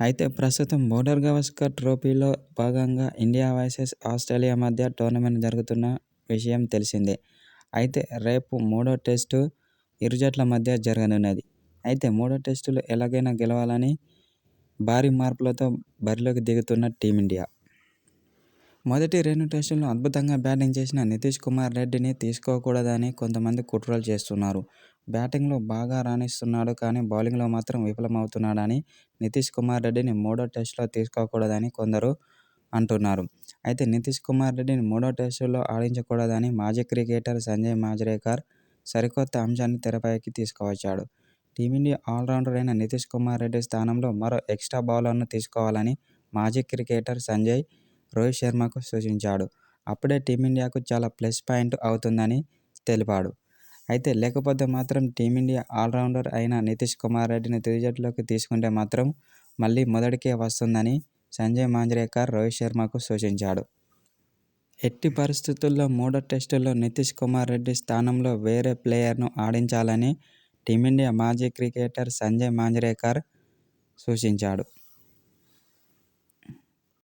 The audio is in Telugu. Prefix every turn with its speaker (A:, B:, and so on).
A: అయితే ప్రస్తుతం బోర్డర్ గవస్కర్ ట్రోఫీలో భాగంగా ఇండియా వర్సెస్ ఆస్ట్రేలియా మధ్య టోర్నమెంట్ జరుగుతున్న విషయం తెలిసిందే. అయితే రేపు మూడో టెస్టు ఇరు జట్ల మధ్య జరగనున్నది. అయితే మూడో టెస్టులు ఎలాగైనా గెలవాలని భారీ మార్పులతో బరిలోకి దిగుతున్న టీమిండియా. మొదటి రెండు టెస్టుల్లో అద్భుతంగా బ్యాటింగ్ చేసిన నితీష్ కుమార్ రెడ్డిని తీసుకోకూడదని కొంతమంది కుట్రలు చేస్తున్నారు. బ్యాటింగ్లో బాగా రాణిస్తున్నాడు కానీ బౌలింగ్లో మాత్రం విఫలమవుతున్నాడని నితీష్ కుమార్ రెడ్డిని మూడో టెస్టులో తీసుకోకూడదని కొందరు అంటున్నారు. అయితే నితీష్ కుమార్ రెడ్డిని మూడో టెస్టులో ఆడించకూడదని మాజీ క్రికెటర్ సంజయ్ మాజ్రేకర్ సరికొత్త అంశాన్ని తెరపైకి తీసుకువచ్చాడు. టీమిండియా ఆల్రౌండర్ అయిన నితీష్ కుమార్ రెడ్డి స్థానంలో మరో ఎక్స్ట్రా బౌలర్ను తీసుకోవాలని మాజీ క్రికెటర్ సంజయ్ రోహిత్ శర్మకు సూచించాడు. అప్పుడే టీమిండియాకు చాలా ప్లస్ పాయింట్ అవుతుందని తెలిపాడు. అయితే లేకపోతే మాత్రం టీమిండియా ఆల్రౌండర్ అయిన నితీష్ కుమార్ రెడ్డిని తుది జట్టులోకి తీసుకుంటే మాత్రం మళ్ళీ మొదటికే వస్తుందని సంజయ్ మాంజ్రేకర్ రోహిత్ శర్మకు సూచించాడు. ఎట్టి పరిస్థితుల్లో మూడో టెస్టులో నితీష్ కుమార్ రెడ్డి స్థానంలో వేరే ప్లేయర్ను ఆడించాలని టీమిండియా మాజీ క్రికెటర్ సంజయ్ మాంజ్రేకర్ సూచించాడు.